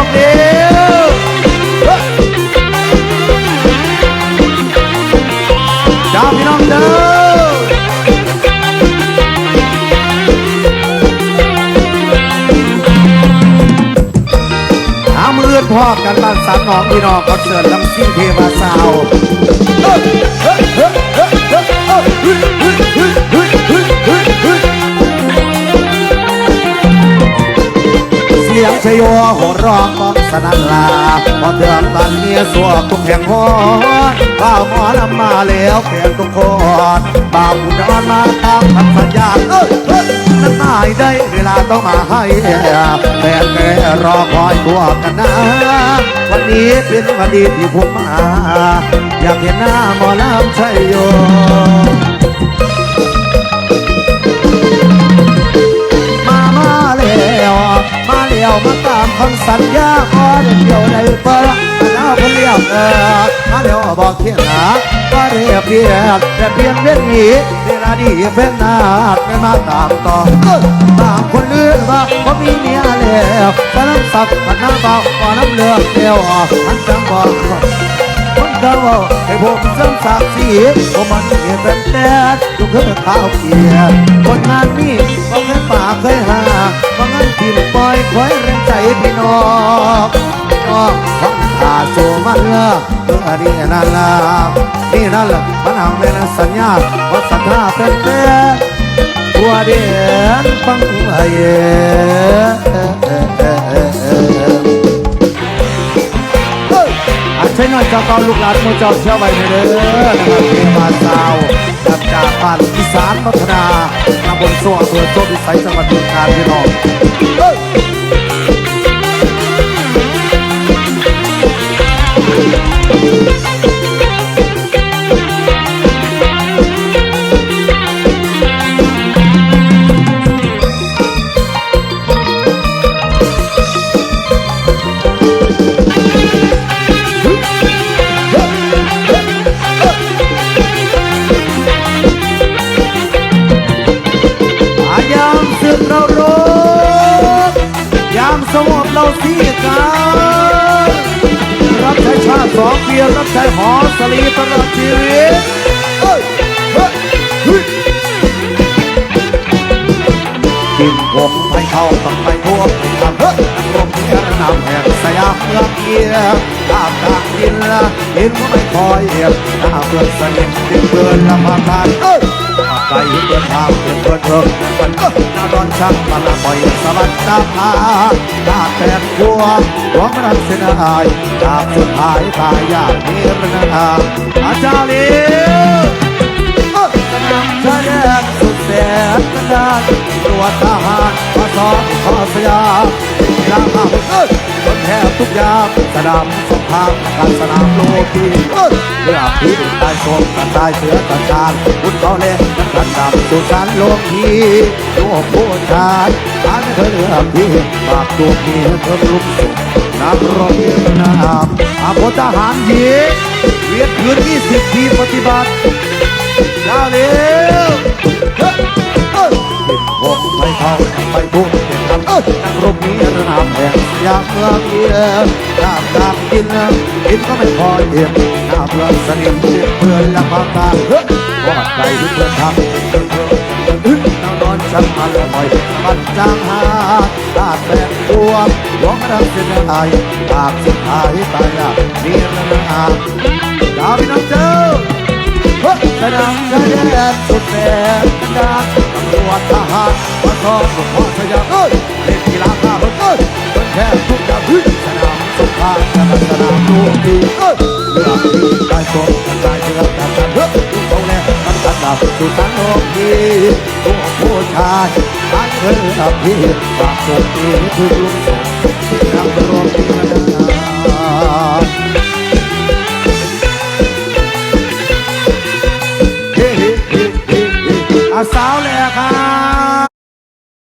คดีเฮ้ยจ้าพี่น้องเด้อหามือพ่อกันบ้านสามหนองพี่น้องคอเสิร์ตลำซิ่งเทวาสาว โยโหร้องกองสนันลาพอเถื่อนตันเมียสัวทุกแห่งหอนข้าวหมอลำมาแล้วเพียงทุกคนบ่าวผู้นอนมาตามคำสัญญาเอ้ยเอ้ยนั้นไม่ได้เวลาต้องมาให้แฟนแกรอคอยตัวกันนะ วันนี้เป็นวันดีที่ผมมา อยากเห็นหน้าหมอลำชัยโย เดียวมาตามคำสัญญาขอเดียวได้เปิดแล้วคนเรียกเออมาเดียวบอกเที่ยงนะก็เรียบเรียบแต่เพียงเรื่องนี้เวลาดีเฟ้นนาดไม่มาตามต่อตามคนลือว่าก็มีเมียแล้วแต่น้ำสักมันน้ำเบาก่อนน้ำเลือดเดียวออกมันจังบอก คนเก่าให้ผมเสริมศักดิ์ศรีผมมันเห็นเป็นแดดทุกเครื่องข้าวเกียร์คนงานนี้ก็เคยป่าเคยหาก็งั้นทีมปล่อยคอยแรงใจพี่น้องน้องฟังตาโซมันละเมื่อนี้นั่นละนี่นั่นละมันทำเป็นสัญญาว่าศรัทธาเป็นแท้หัวเดียนฟังไอ้ เจ้าเก่าลูกหลานโมเจ้าเชื่อไว้เด้อนะครับเทวาสาวจากจากบ้านอีสานพัฒนาตำบลสวงอำเภอโชควิสัยจังหวัดบึงกาฬพี่น้อง สงบเราสี่กันรับใช้ชาติสองเพียรรับใช้หอสลีตลอดชีวิตเฮ้ยเฮ้ยเฮ้ยกินผมไปเข้าต้องไปทั่วไปทำเฮ้ยนักรบเมียนำแห่งสยามเมือเกียรตามทางดินละดินก็ไม่คอยเอียบหน้าเพื่อนสนิทดินเพื่อนละมาทานเอ้ย ไกลเพื่อนทางเพื่อนเพื่อเพิ่มมันเอ้ยหน้ารอนช่างมาละปล่อยสวัสดิ์ตามหาตาแตกกลัวหวังรักเสียดายดาบสุดท้ายตายยากนิรนาอาจารย์เลี้ยวสนามชายแดนสุดแสนกันดานตัวทหารมาสอนขอสยามกีฬาข้าเอ้ยคนแทบทุกยามสนามสงครามการสนามโลกีเอ้ย เรือพิษตายโศกกันตายเสือกันจานบุญเขาเล่นกันดำสุสานโลกีโลกผู้ชายอันเธอเรือพี่ปากตัวพี่เธอลุกสุนักรบเนามอาพทหารหญิงเวียดคืนยี่สิบปีปฏิบัติดาวเร็วเฮ้ยเอ้ยกินพวกไม่เข้าไปพูดเป็นคำเอ้ยนักรบนี้ระนำแห่งอยากเมืองเอียน้ำตามกินกินก็ไม่พอเอียน้ำ เพื่อนสนิทเพื่อนและความตาเฮ้ยว่าใครที่เพื่อนทำนเพื่อนอึ้งนอนฉันมาละคอยมันจางหาตาแตกตัวหลงรักเสียดายตากสุดท้ายตายอะนี่ระนาดาวพี่น้องเจ้าสนามชายแดนสุดแสนดาตำรวจทหารมาซ้อมกับพ่อสยามเอ้ยเล่นกีฬาข้าเพิ่งเอ้ยจนแค่ทุกอย่างเฮ้ยสนามสงครามสนามสนามลูดีเอ้ย ตายโซ่ตายเชื่อตายเพื่อดูเขาแลมันตัดดาวดูสันโลกนี้ตัวผู้ชายตายเธออภิปากโสตีคือลุงโสทำรวเกัน